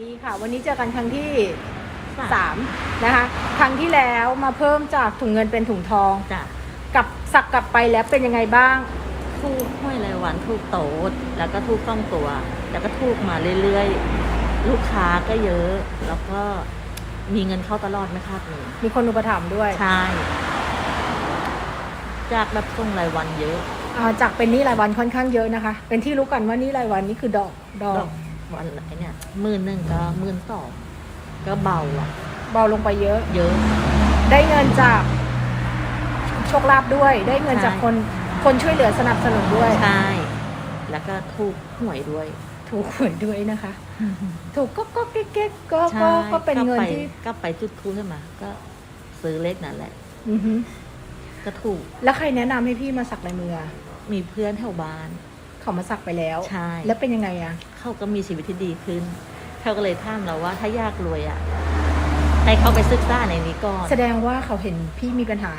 ดีค่ะ วันนี้เจอกันครั้งที่สามสามนะคะ ครั้งที่แล้วมาเพิ่มจากถุงเงินเป็นถุงทองจ้ะกับสักกลับไปแล้วเป็นยังไงบ้าง ทูกห้วยไรายวันทูกโตดแล้วก็ทูกต้องตัว แล้วก็ทูกมาเรื่อยๆ ลูกค้าก็เยอะ แล้วก็มีเงินเข้าตลอดไม่คาดเงินมีคนอุปถัมภ์ด้วยใช่ จากแบบส่งรายวันเยอะ อ่าจากเป็นหนี้รายวันค่อนข้างเยอะนะคะ เป็นที่รู้กันว่าหนี้รายวันนี่คือดอกดอดอกก วันไหนเนี่ยหมื่นหนึ่งก็หมื่นสองก็เบาอะเบาลงไปเยอะ เยอะ ได้เงินจากโชคลาภด้วย ได้เงินใช่จากคนคนช่วยเหลือสนับสนุนด้วย ใช่ แล้วก็ทูกหวยด้วย ถูกหวยด้วยนะคะ ถูกก็ก็เก๊กๆก็ก็ใช่ก็เป็นเงินไปที่ก็ไปจุดทูบขึ้นมา ก็ซื้อเลขนั่นแหละอือฮึก็ถูก แล้วใครแนะนำให้พี่มาสักลายมืออะมีเพื่อนแถวบ้าน เขามาสักไปแล้ว ใช่ แล้วเป็นยังไงอะเขาก็มีชีวิตที่ดีขึ้น เขาก็เลยถามเราว่าถ้าอยากรวยอะให้เขาไปศึกษาในนี้ก่อน แสดงว่าเขาเห็นพี่มีปัญหา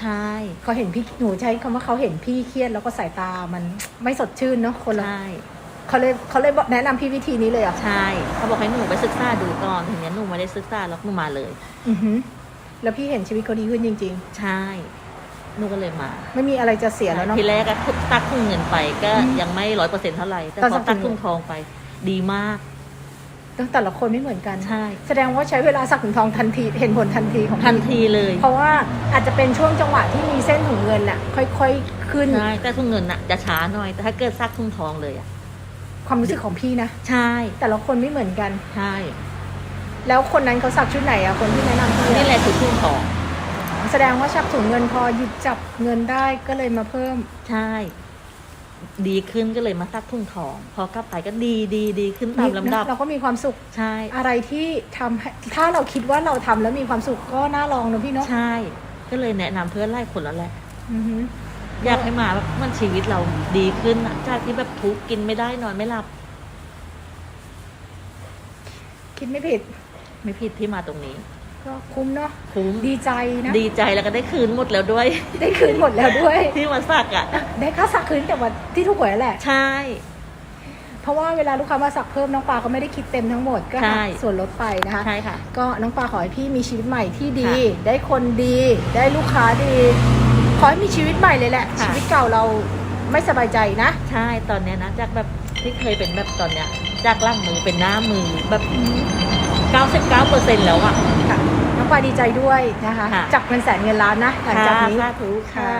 ใช่ เขาเห็นพี่หนูใช้คำว่าเขาเห็นพี่เครียดแล้วก็สายตามันไม่สดชื่นเนาะคนละใช่เขาเลยเขาเลยบอกแนะนำพี่วิธีนี้เลยเหรอะใช่ เขาบอกให้หนูไปศึกษาดูก่อนถึงนี้หนูไม่ได้ศึกษาแล้วหนูมาเลย อือฮึแล้วพี่เห็นชีวิตเขาดีขึ้นจริงใช่ หนูก็เลยมาๆไม่มีอะไรจะเสียแล้วเนาะทีแรกก็ตักทุนเงินไปก็อืมยังไม่ร้อยเปอร์เซ็นต์เท่าไหร่แต่ตอนพสัอกตักทุทุนนทองไป ดีมากแต่ละคนไม่เหมือนกันใช่แสดงว่าใช้เวลาสักถุงทองทันทีเห็นผลทันทีของพี่ทันทีเลย เพราะว่าอาจจะเป็นช่วงจังหวะที่มีเส้นถุงเงินน่ะ ค่อยๆขึ้นใช่แต่ทุนเงินน่ะจะช้าหน่อยแต่ถ้าเกิดซักทุนทองเลยอะความรู้สึกของพี่นะใช่ แต่ละคนไม่เหมือนกันใช่แล้วคนนั้นเขาสักชุดไหนอะคนที่แนะนำพี่นี่อะแหละคือทุนทอง แสดงว่าชักถุงเงินพอหยิบจับเงินได้ก็เลยมาเพิ่ม ใช่ ดีขึ้นก็เลยมาซักทุ่งทอง พอกลับไปก็ดีดีดีขึ้นตามลำดับ เราก็มีความสุข ใช่ อะไรที่ทำให้ถ้าเราคิดว่าเราทำแล้วมีความสุขก็น่าลองนะพี่เนาะใช่ ก็เลยแนะนำเพื่อนไล่คนแล้วแหละ อือฮึอยากให้มาแบบมันชีวิตเราดีขึ้นอะจากที่แบบทุกข์กินไม่ได้นอนไม่หลับ คิดไม่ผิด ไม่ผิดที่มาตรงนี้ ก็คุ้มเนาะคุ้มดีใจนะ ดีใจแล้วก็ได้คืนหมดแล้วด้วย ได้คืนหมดแล้วด้วย ที่มาสักอะได้ค่าสักคืนแต่ว่าที่ทุกหวยแหละ ใช่ เพราะว่าเวลาลูกค้ามาสักเพิ่มน้องปาก็ไม่ได้คิดเต็มทั้งหมดก็หักใช่ส่วนลดไปนะคะใช่ค่ะ ก็น้องปาขอให้พี่มีชีวิตใหม่ที่ดีค่ะได้คนดี ได้ลูกค้าดี ขอให้มีชีวิตใหม่เลยแหละค่ะชีวิตเก่าเราไม่สบายใจนะ ใช่ตอนเนี้ยนะจากแบบที่เคยเป็นแบบตอนเนี้ยจากล่างมือเป็นหน้ามือแบบ99เปอร์เซ็นต์แล้วอะค่ะน้อง ปาดีใจด้วยนะคะ ค่ะ จับเงินแสนเงินล้านนะหลังจากนี้ สาธุค่ะ